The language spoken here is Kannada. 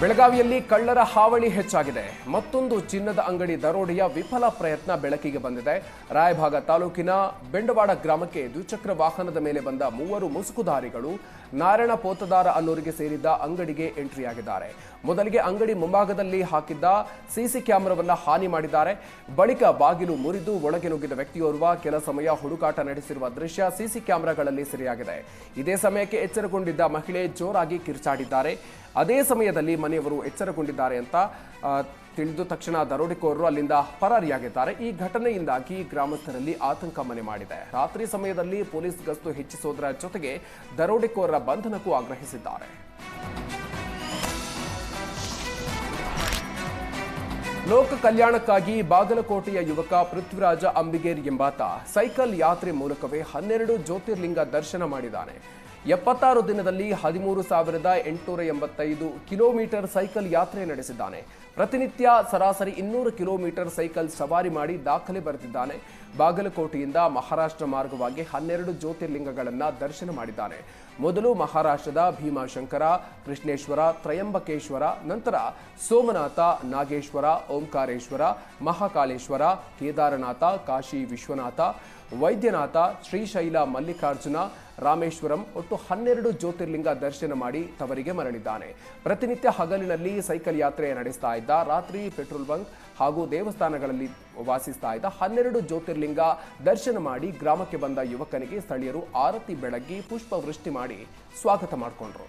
ಬೆಳಗಾವಿಯಲ್ಲಿ ಕಳ್ಳರ ಹಾವಳಿ ಹೆಚ್ಚಾಗಿದೆ. ಮತ್ತೊಂದು ಚಿನ್ನದ ಅಂಗಡಿ ದರೋಡೆಯ ವಿಫಲ ಪ್ರಯತ್ನ ಬೆಳಕಿಗೆ ಬಂದಿದೆ. ರಾಯಭಾಗ ತಾಲೂಕಿನ ಬೆಂಡವಾಡ ಗ್ರಾಮಕ್ಕೆ ದ್ವಿಚಕ್ರ ವಾಹನದ ಮೇಲೆ ಬಂದ ಮೂವರು ಮುಸುಕುಧಾರಿಗಳು ನಾರಾಯಣ ಪೋತದಾರ ಅನ್ನೋರಿಗೆ ಸೇರಿದ್ದ ಅಂಗಡಿಗೆ ಎಂಟ್ರಿಯಾಗಿದ್ದಾರೆ. ಮೊದಲಿಗೆ ಅಂಗಡಿ ಮುಂಭಾಗದಲ್ಲಿ ಹಾಕಿದ್ದ ಸಿಸಿ ಕ್ಯಾಮೆರಾವನ್ನ ಹಾನಿ ಮಾಡಿದ್ದಾರೆ. ಬಳಿಕ ಬಾಗಿಲು ಮುರಿದು ಒಳಗೆ ನುಗ್ಗಿದ ವ್ಯಕ್ತಿಯೋರ್ವ ಕೆಲ ಸಮಯ ಹುಡುಕಾಟ ನಡೆಸಿರುವ ದೃಶ್ಯ ಸಿಸಿ ಕ್ಯಾಮೆರಾಗಳಲ್ಲಿ ಸೆರೆಯಾಗಿದೆ. ಇದೇ ಸಮಯಕ್ಕೆ ಎಚ್ಚರಗೊಂಡಿದ್ದ ಮಹಿಳೆ ಜೋರಾಗಿ ಕಿರ್ಚಾಡಿದ್ದಾರೆ. ಅದೇ ಸಮಯದಲ್ಲಿ ಮನೆಯವರು ಎಚ್ಚರಗೊಂಡಿದ್ದಾರೆ ಅಂತ ತಿಳಿದು ತಕ್ಷಣ ದರೋಡೆಕೋರರು ಅಲ್ಲಿಂದ ಪರಾರಿಯಾಗಿದ್ದಾರೆ. ಈ ಘಟನೆಯಿಂದಾಗಿ ಗ್ರಾಮಸ್ಥರಲ್ಲಿ ಆತಂಕ ಮನೆ ಮಾಡಿದೆ. ರಾತ್ರಿ ಸಮಯದಲ್ಲಿ ಪೊಲೀಸ್ ಗಸ್ತು ಹೆಚ್ಚಿಸುವುದರ ಜೊತೆಗೆ ದರೋಡೆಕೋರರ ಬಂಧನಕ್ಕೂ ಆಗ್ರಹಿಸಿದ್ದಾರೆ. ಲೋಕ ಕಲ್ಯಾಣಕ್ಕಾಗಿ ಬಾಗಲಕೋಟೆಯ ಯುವಕ ಪೃಥ್ವಿರಾಜ ಅಂಬಿಗೇರ್ ಎಂಬಾತ ಸೈಕಲ್ ಯಾತ್ರೆ ಮೂಲಕವೇ ಹನ್ನೆರಡು ಜ್ಯೋತಿರ್ಲಿಂಗ ದರ್ಶನ ಮಾಡಿದ್ದಾನೆ. ಎಪ್ಪತ್ತಾರು ದಿನದಲ್ಲಿ ಹದಿಮೂರು ಸಾವಿರದ ಎಂಟುನೂರ ಎಂಬತ್ತೈದು ಕಿಲೋಮೀಟರ್ ಸೈಕಲ್ ಯಾತ್ರೆ ನಡೆಸಿದ್ದಾನೆ. ಪ್ರತಿನಿತ್ಯ ಸರಾಸರಿ ಇನ್ನೂರು ಕಿಲೋಮೀಟರ್ ಸೈಕಲ್ ಸವಾರಿ ಮಾಡಿ ದಾಖಲೆ ಬರೆದಿದ್ದಾನೆ. ಬಾಗಲಕೋಟೆಯಿಂದ ಮಹಾರಾಷ್ಟ್ರ ಮಾರ್ಗವಾಗಿ ಹನ್ನೆರಡು ಜ್ಯೋತಿರ್ಲಿಂಗಗಳನ್ನು ದರ್ಶನ ಮಾಡಿದ್ದಾನೆ. ಮೊದಲು ಮಹಾರಾಷ್ಟ್ರದ ಭೀಮಾಶಂಕರ, ಕೃಷ್ಣೇಶ್ವರ, ತ್ರಯಂಬಕೇಶ್ವರ, ನಂತರ ಸೋಮನಾಥ, ನಾಗೇಶ್ವರ, ಓಂಕಾರೇಶ್ವರ ಮಹಾಕಾಲೇಶ್ವರ ಕೇದಾರನಾಥ, ಕಾಶಿ ವಿಶ್ವನಾಥ, ವೈದ್ಯನಾಥ, ಶ್ರೀಶೈಲ ಮಲ್ಲಿಕಾರ್ಜುನ ರಾಮೇಶ್ವರಂ ಒಟ್ಟು ಹನ್ನೆರಡು ಜ್ಯೋತಿರ್ಲಿಂಗ ದರ್ಶನ ಮಾಡಿ ತವರಿಗೆ ಮರಳಿದ್ದಾನೆ. ಪ್ರತಿನಿತ್ಯ ಹಗಲಿನಲ್ಲಿ ಸೈಕಲ್ ಯಾತ್ರೆ ನಡೆಸ್ತಾ ಇದ್ದ ರಾತ್ರಿ ಪೆಟ್ರೋಲ್ ಬಂಕ್ ಹಾಗೂ ದೇವಸ್ಥಾನಗಳಲ್ಲಿ ವಾಸಿಸ್ತಾ ಇದ್ದ ಹನ್ನೆರಡು ಜ್ಯೋತಿರ್ಲಿಂಗ ದರ್ಶನ ಮಾಡಿ ಗ್ರಾಮಕ್ಕೆ ಬಂದ ಯುವಕನಿಗೆ ಸ್ಥಳೀಯರು ಆರತಿ ಬೆಳಗ್ಗಿ ಪುಷ್ಪವೃಷ್ಟಿ ಮಾಡಿ ಸ್ವಾಗತ ಮಾಡಿಕೊಂಡ್ರು.